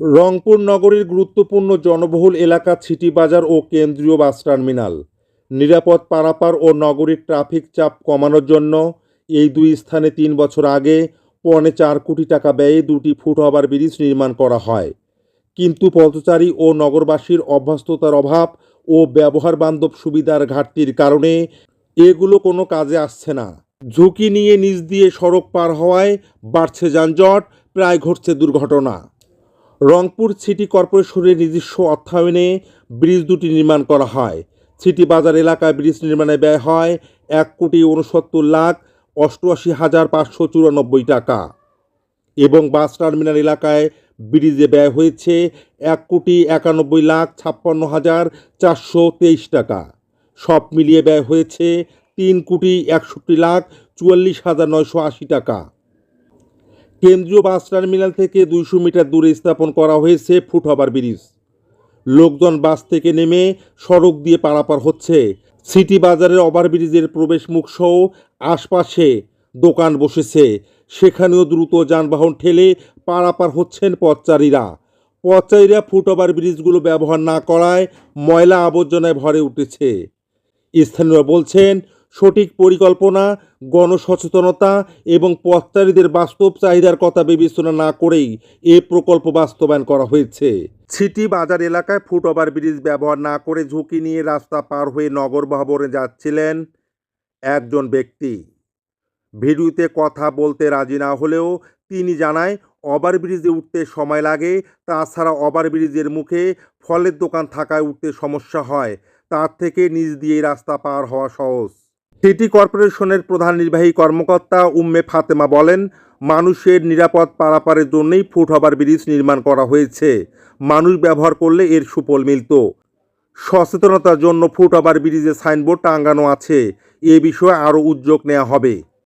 রংপুর নগরীর গুরুত্বপূর্ণ জনবহুল এলাকা সিটি বাজার ও কেন্দ্রীয় বাস টার্মিনাল। নিরাপদ পারাপার ও নগরীর ট্রাফিক চাপ কমানোর জন্য এই দুই স্থানে তিন বছর আগে পৌনে চার কোটি টাকা ব্যয়ে দুটি ফুটওভার ব্রিজ নির্মাণ করা হয়। কিন্তু পথচারী ও নগরবাসীর অভ্যস্ততার অভাব ও ব্যবহার বান্ধব সুবিধার ঘাটতির কারণে এগুলো কোনো কাজে আসছে না। ঝুঁকি নিয়ে নিচ দিয়ে সড়ক পার হওয়ায় বাড়ছে যানজট, প্রায় ঘটছে দুর্ঘটনা। রংপুর সিটি কর্পোরেশনের নিজস্ব অর্থায়নে ব্রিজ দুটি নির্মাণ করা হয়। সিটি বাজার এলাকায় ব্রিজ নির্মাণে ব্যয় হয় এক কোটি উনসত্তর লাখ অষ্টআশি হাজার পাঁচশো চুরানব্বই টাকা। এবং বাস টার্মিনাল এলাকায় ব্রিজে ব্যয় হয়েছে এক কোটি একানব্বই লাখ ছাপ্পান্ন হাজার চারশো তেইশ টাকা। সব মিলিয়ে ব্যয় হয়েছে তিন কোটি একষট্টি লাখ চুয়াল্লিশ হাজার নয়শো আশি টাকা। কেন্দ্রীয় বাস টার্মিনাল থেকে দুইশো মিটার দূরে স্থাপন করা হয়েছে ফুট ফুটওভার ব্রিজ। লোকজন বাস থেকে নেমে সড়ক দিয়ে পারাপার হচ্ছে। সিটি বাজারের ওভারব্রিজের প্রবেশ মুখ সহ আশপাশে দোকান বসেছে। সেখানেও দ্রুত যানবাহন ঠেলে পারাপার হচ্ছেন পথচারীরা। পথচারীরা ফুটওভার ব্রিজগুলো ব্যবহার না করায় ময়লা আবর্জনায় ভরে উঠেছে। স্থানীয়রা বলছেন সঠিক পরিকল্পনা, গণসচেতনতা এবং পথচারীদের বাস্তব চাহিদার কথা বিবেচনা না করেই এ প্রকল্প বাস্তবায়ন করা হয়েছে। সিটি বাজার এলাকায় ফুটওভার ব্রিজ ব্যবহার না করে ঝুঁকি নিয়ে রাস্তা পার হয়ে নগর ভবনে যাচ্ছিলেন একজন ব্যক্তি। ভিডিওতে কথা বলতে রাজি না হলেও তিনি জানায় ওভারব্রিজে উঠতে সময় লাগে, তাছাড়া ওভারব্রিজের মুখে ফলের দোকান থাকায় উঠতে সমস্যা হয়। তার থেকে নিচ দিয়ে রাস্তা পার হওয়া সহজ। সিটি কর্পোরেশনের প্রধান নির্বাহী কর্মকর্তা উম্মে ফাতেমা বলেন, মানুষের নিরাপদ পারাপারের জন্যই ফুট হবার ব্রিজ নির্মাণ করা হয়েছে। মানুষ ব্যবহার করলে এর সুফল মিলত। সচেতনতার জন্য ফুট ফুটওভার ব্রিজে সাইনবোর্ড টাঙ্গানো আছে। এ বিষয়ে আরও উদ্যোগ নেওয়া হবে।